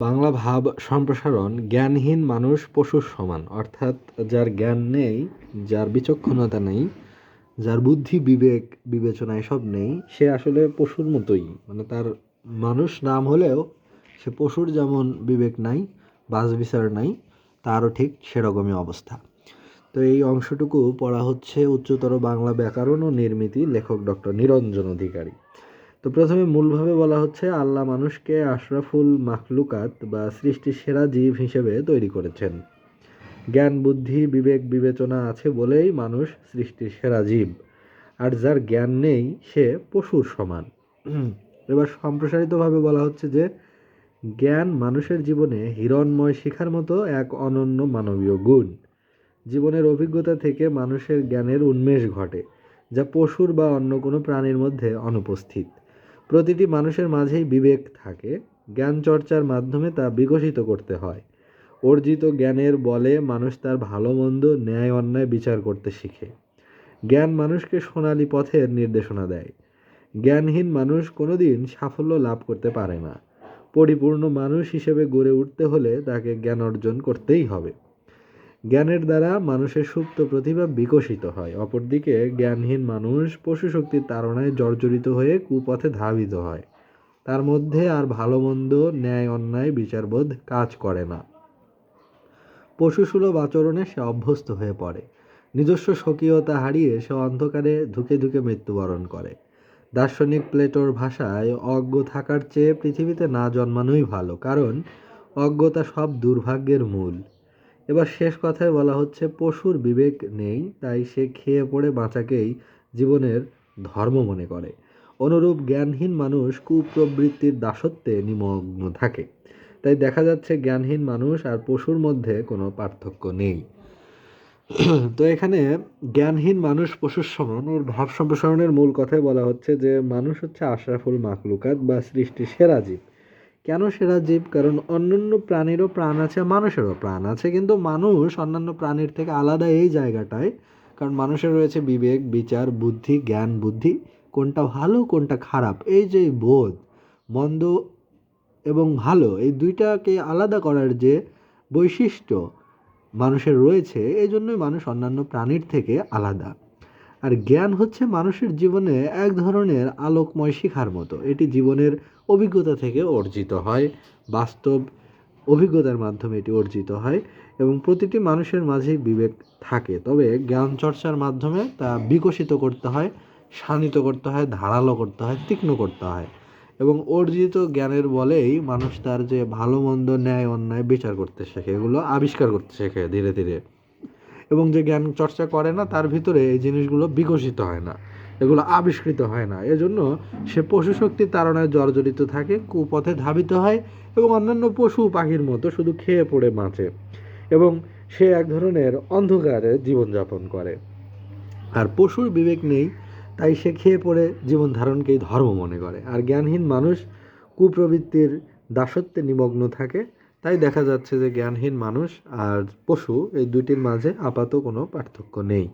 বাংলা ভাব সম্প্রসারণ, জ্ঞানহীন মানুষ পশুর সমান। অর্থাৎ যার জ্ঞান নেই, যার বিচক্ষণতা নেই, যার বুদ্ধি, বিবেক, বিবেচনা এসব নেই, সে আসলে পশুর মতোই। মানে তার মানুষ নাম হলেও সে পশুর যেমন বিবেক নাই বাস বিচার নাই, তারও ঠিক সেরকমই অবস্থা। তো এই অংশটুকু পড়া হচ্ছে উচ্চতর বাংলা ব্যাকরণ ও নির্মিতি লেখক ডক্টর নিরঞ্জন অধিকারী। তো প্রথমে মূলভাবে বলা হচ্ছে, আল্লাহ মানুষকে আশরাফুল মাখলুকাত বা সৃষ্টির সেরা জীব হিসেবে তৈরি করেছেন। জ্ঞান, বুদ্ধি, বিবেক, বিবেচনা আছে বলেই মানুষ সৃষ্টির সেরা জীব। আর যার জ্ঞান নেই, সে পশুর সমান। এবার সম্প্রসারিতভাবে বলা হচ্ছে যে, জ্ঞান মানুষের জীবনে হিরণময় শিখার মতো এক অনন্য মানবীয় গুণ। জীবনের অভিজ্ঞতা থেকে মানুষের জ্ঞানের উন্মেষ ঘটে, যা পশুর বা অন্য কোনো প্রাণীর মধ্যে অনুপস্থিত। প্রতিটি মানুষের মাঝেই বিবেক থাকে জ্ঞান চর্চার মাধ্যমে তা বিকশিত করতে হয়। অর্জিত জ্ঞানের বলে মানুষ তার ভালো মন্দ, ন্যায় অন্যায় বিচার করতে শিখে। জ্ঞান মানুষকে সোনালি পথের নির্দেশনা দেয়। জ্ঞানহীন মানুষ কোনোদিন সাফল্য লাভ করতে পারে না। পরিপূর্ণ মানুষ হিসেবে গড়ে উঠতে হলে তাকে জ্ঞান অর্জন করতেই হবে। জ্ঞানের দ্বারা মানুষের সুপ্ত প্রতিভা বিকশিত হয়। অপরদিকে, জ্ঞানহীন মানুষ পশু শক্তির তাড়নায় জর্জরিত হয়ে কুপথে ধাবিত হয়। তার মধ্যে আর ভালো মন্দ, ন্যায় অন্যায় বিচারবোধ কাজ করে না। পশুসুলভ আচরণে সে অভ্যস্ত হয়ে পড়ে। নিজস্ব স্বকীয়তা হারিয়ে সে অন্ধকারে ধুকে ধুকে মৃত্যুবরণ করে। দার্শনিক প্লেটোর ভাষায়, অজ্ঞ থাকার চেয়ে পৃথিবীতে না জন্মানোই ভালো, কারণ অজ্ঞতা সব দুর্ভাগ্যের মূল। এবার শেষ কথায় বলা হচ্ছে, পশুর বিবেক নেই, তাই সে খেয়ে পড়ে বাঁচাকেই জীবনের ধর্ম মনে করে। অনুরূপ জ্ঞানহীন মানুষ কুপ্রবৃত্তির দাসত্বে নিমগ্ন থাকে। তাই দেখা যাচ্ছে জ্ঞানহীন মানুষ আর পশুর মধ্যে কোনো পার্থক্য নেই। তো এখানে জ্ঞানহীন মানুষ পশুর সমান। ওর ভাব সম্প্রসারণের মূল কথায় বলা হচ্ছে যে, মানুষ হচ্ছে আশরাফুল মাকলুকাত বা সৃষ্টির সেরা জীব। কেন সেরা জীব? কারণ অন্যান্য প্রাণীরও প্রাণ আছে, মানুষেরও প্রাণ আছে। কিন্তু মানুষ অন্যান্য প্রাণীর থেকে আলাদা এই জায়গাটায়, কারণ মানুষের রয়েছে বিবেক, বিচার, বুদ্ধি, জ্ঞান, বুদ্ধি। কোনটা ভালো, কোনটা খারাপ? এই যে বোধ, মন্দ এবং ভালো, এই দুইটাকে আলাদা করার যে বৈশিষ্ট্য মানুষের রয়েছে, এই জন্যই মানুষ অন্যান্য প্রাণীর থেকে আলাদা। আর জ্ঞান হচ্ছে মানুষের জীবনে এক ধরনের আলোকময় শিখার মতো। এটি জীবনের অভিজ্ঞতা থেকে অর্জিত হয়, বাস্তব অভিজ্ঞতার মাধ্যমে এটি অর্জিত হয় এবং প্রতিটি মানুষের মাঝেই বিবেক থাকে। তবে জ্ঞান চর্চার মাধ্যমে তা বিকশিত করতে হয়, শানিত করতে হয়, ধারালো করতে হয়, তীক্ষ্ণ করতে হয় এবং অর্জিত জ্ঞানের বলেই মানুষ তার যে ভালো মন্দ ন্যায় অন্যায় বিচার করতে শেখে, এগুলো আবিষ্কার করতে শেখে ধীরে ধীরে। এবং যে জ্ঞান চর্চা করে না, তার ভিতরে এই জিনিসগুলো বিকশিত হয় না। এগুলো আবিষ্কৃত হয় না। এজন্য সে পশু শক্তির তাড়নায় জর্জরিত থাকে, কুপথে ধাবিত হয় এবং অন্যান্য পশু পাখির মতো শুধু খেয়ে পড়ে বাঁচে এবং সে এক ধরনের অন্ধকারে জীবনযাপন করে। আর পশুর বিবেক নেই, তাই সে খেয়ে পড়ে জীবন ধারণকেই ধর্ম মনে করে। আর জ্ঞানহীন মানুষ কুপ্রবৃত্তির দাসত্বে নিমগ্ন থাকে তাই দেখা যাচ্ছে যে জ্ঞানহীন মানুষ আর পশু এই দুইটির মাঝে আপাত কোনো পার্থক্য নেই।